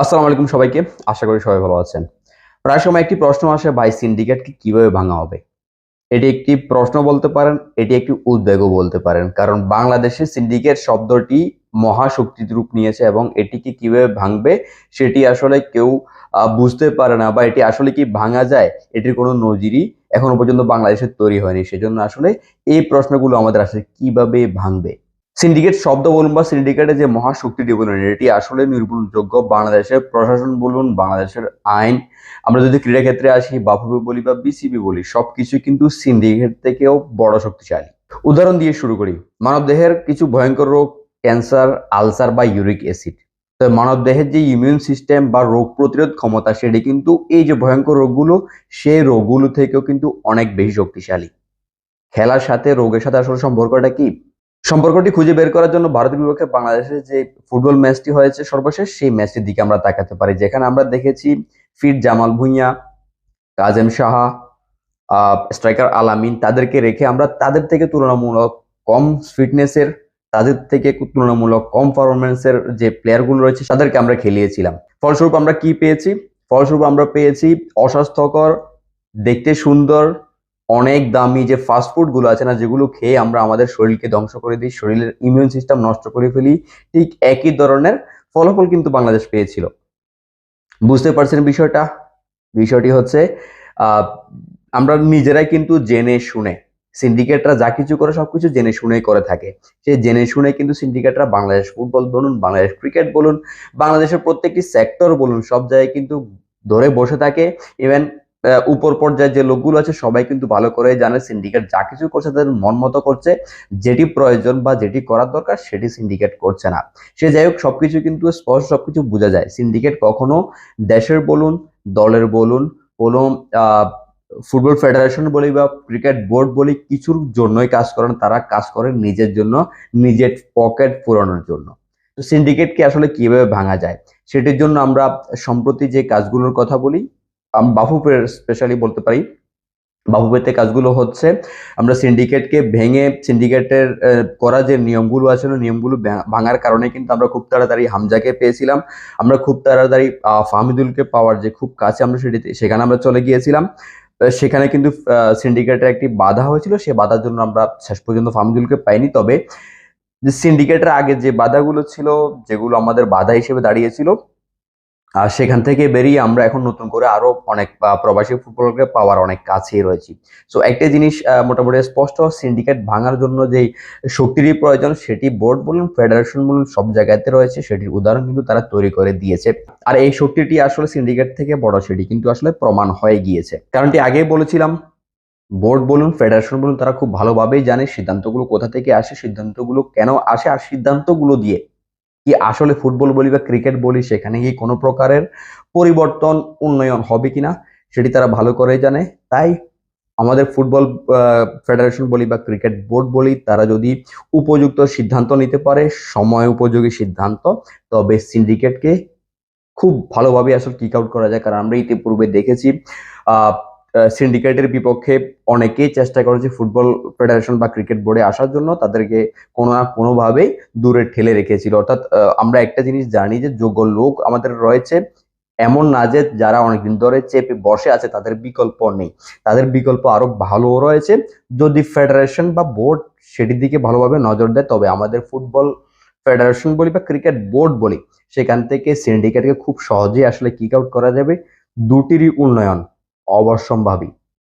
আসসালামু আলাইকুম সবাইকে। আশা করি সবাই ভালো আছেন। প্রায় সময় একটি প্রশ্ন আসে, ভাই, সিন্ডিকেটকে কীভাবে ভাঙা হবে? এটি একটি প্রশ্ন বলতে পারেন, এটি একটি উদ্বেগও বলতে পারেন। কারণ বাংলাদেশে সিন্ডিকেট শব্দটি মহাশক্তির রূপ নিয়েছে এবং এটিকে কীভাবে ভাঙবে সেটি আসলে কেউ বুঝতে পারে না বা এটি আসলে কি ভাঙা যায় এটির কোনো নজিরই এখনও পর্যন্ত বাংলাদেশে তৈরি হয়নি। সেজন্য আসলে এই প্রশ্নগুলো আমাদের আসলে কীভাবে ভাঙবে? সিন্ডিকেট শব্দ বলুন বা সিন্ডিকেটের যে মহাশক্তিটি বলুন, এটি আসলে নির্ভুলযোগ্য বাংলাদেশের প্রশাসন বলুন, বাংলাদেশের আইন। আমরা যদি ক্রীড়া ক্ষেত্রে আসি বাফুবি বলি বা বিসিবি বলি, সবকিছু কিন্তু সিন্ডিকেট থেকেও বড় শক্তিশালী। উদাহরণ দিয়ে শুরু করি। মানবদেহের কিছু ভয়ঙ্কর রোগ, ক্যান্সার, আলসার বা ইউরিক অ্যাসিড। তো মানবদেহের যে ইমিউন সিস্টেম বা রোগ প্রতিরোধ ক্ষমতা, সেটি কিন্তু এই যে ভয়ঙ্কর রোগগুলো, সেই রোগগুলো থেকেও কিন্তু অনেক বেশি শক্তিশালী। খেলার সাথে, রোগের সাথে আসলে সম্পর্কটা কি? সম্পর্কটি খুঁজে বের করার জন্য ভারতের বিপক্ষে বাংলাদেশের যে ফুটবল ম্যাচটি হয়েছে সর্বশেষ, সেই ম্যাচটির দিকে আমরা তাকাতে পারি। যেখানে আমরা দেখেছি ফিট জামাল ভুঁইয়া, কাজেম সাহা স্ট্রাইকার আলামিন তাদেরকে রেখে আমরা তাদের থেকে তুলনামূলক কম ফিটনেসের, তাদের থেকে তুলনামূলক কম পারফরমেন্সের যে প্লেয়ারগুলো রয়েছে, তাদেরকে আমরা খেলিয়েছিলাম। ফলস্বরূপ আমরা কি পেয়েছি? ফলস্বরূপ আমরা পেয়েছি অস্বাস্থ্যকর, দেখতে সুন্দর অনেক দামি যে ফাস্ট ফুডগুলো আছে না, যেগুলো খেয়ে আমরা আমাদের শরীরকে ধ্বংস করে দিই, শরীরের ইমিউন সিস্টেম নষ্ট করে ফেলি, ঠিক একই ধরনের ফলাফল কিন্তু বাংলাদেশ পেয়েছিল। বুঝতে পারছেন বিষয়টা? বিষয়টি হচ্ছে আমরা নিজেরাই কিন্তু জেনে শুনে সিন্ডিকেটরা যা কিছু করে সবকিছু জেনে শুনেই করে থাকে। সে জেনে শুনে কিন্তু সিন্ডিকেটরা বাংলাদেশ ফুটবল বলুন, বাংলাদেশ ক্রিকেট বলুন, বাংলাদেশের প্রত্যেকটি সেক্টর বলুন, সব জায়গায় কিন্তু ধরে বসে থাকে। ইভেন উপর পর্যায়ে যে লোকগুলো আছে, সবাই কিন্তু ভালো করে জানে সিন্ডিকেট যা কিছু করছে তাদের মন মতো করছে, যেটি প্রয়োজন বা যেটি করার দরকার সেটি সিন্ডিকেট করছে না। সে যাই হোক, সবকিছু কিন্তু স্পষ্ট, সবকিছু বোঝা যায়। সিন্ডিকেট কখনো দেশের বলুন, দলের বলুন, কোনো ফুটবল ফেডারেশন বলি বা ক্রিকেট বোর্ড বলি, কিছুর জন্যই কাজ করেন তারা কাজ করেন নিজের জন্য, নিজের পকেট পূরণের জন্য। তো সিন্ডিকেটকে আসলে কীভাবে ভাঙা যায়? সেটির জন্য আমরা সম্প্রতি যে কাজগুলোর কথা বলি বাফুফের স্পেশালি বলতে পারি। বাফুফেতে কাজগুলো হচ্ছে, আমরা সিন্ডিকেটকে ভেঙে সিন্ডিকেটের করা যে নিয়মগুলো আছে নিয়মগুলো ভাঙার কারণে কিন্তু আমরা খুব তাড়াতাড়ি হামজাকে পেয়েছিলাম। আমরা খুব তাড়াতাড়ি ফাহমিদুলকে পাওয়ার যে খুব কাছে আমরা সেটি, সেখানে আমরা চলে গিয়েছিলাম। সেখানে কিন্তু সিন্ডিকেটের একটি বাধা হয়েছিল, সে বাধার জন্য আমরা শেষ পর্যন্ত ফাহমিদুলকে পাইনি। তবে সিন্ডিকেটের আগে যে বাধাগুলো ছিল, যেগুলো আমাদের বাধা হিসেবে দাঁড়িয়েছিল আর সেখান থেকে বেরিয়ে আমরা এখন নতুন করে আরও অনেক প্রবাসী ফুটবলকে পাওয়ার অনেক কাছেই রয়েছি। সো একটা জিনিস মোটামুটি স্পষ্ট সিন্ডিকেট ভাঙার জন্য যেই শক্তিরই প্রয়োজন, সেটি বোর্ড বলুন ফেডারেশন বলুন, সব জায়গাতে রয়েছে, সেটির উদাহরণ কিন্তু তারা তৈরি করে দিয়েছে। আর এই শক্তিটি আসলে সিন্ডিকেট থেকে বড়, সেটি কিন্তু আসলে প্রমাণ হয়ে গিয়েছে। কারণটি আগেই বলেছিলাম বোর্ড বলুন ফেডারেশন বলুন, তারা খুব ভালোভাবেই জানে সিদ্ধান্তগুলো কোথা থেকে আসে, সিদ্ধান্তগুলো কেন আসে, আর সিদ্ধান্তগুলো দিয়ে কি আসলে ফুটবল বলি বা ক্রিকেট বলি, সেখানে কি কোনো প্রকারের পরিবর্তন, উন্নয়ন হবে কিনা, সেটি তারা ভালো করে জানে। তাই আমাদের ফুটবল ফেডারেশন বলি বা ক্রিকেট বোর্ড বলি, তারা যদি উপযুক্ত সিদ্ধান্ত নিতে পারে, সময় উপযোগী সিদ্ধান্ত, তবে সিন্ডিকেটকে খুব ভালোভাবে আসলে কিক আউট করা যায়। কারণ আমরা ইতিপূর্বে দেখেছি সিন্ডিকেটের বিপক্ষে অনেকেই চেষ্টা করেছে ফুটবল ফেডারেশন বা ক্রিকেট বোর্ডে আসার জন্য তাদেরকে কোনো না কোনোভাবেই দূরে ঠেলে রেখেছিল। অর্থাৎ আমরা একটা জিনিস জানি যে যোগ্য লোক আমাদের রয়েছে। এমন না যে যারা অনেকদিন ধরে চেপে বসে আছে, তাদের বিকল্প নেই। তাদের বিকল্প আরও ভালো রয়েছে। যদি ফেডারেশন বা বোর্ড সেটির দিকে ভালোভাবে নজর দেয়, তবে আমাদের ফুটবল ফেডারেশন বলি বা ক্রিকেট বোর্ড বলি, সেখান থেকে সিন্ডিকেটকে খুব সহজেই আসলে কিক আউট করা যাবে। দুটিরই উন্নয়ন। অবশ্যম্ভাবী।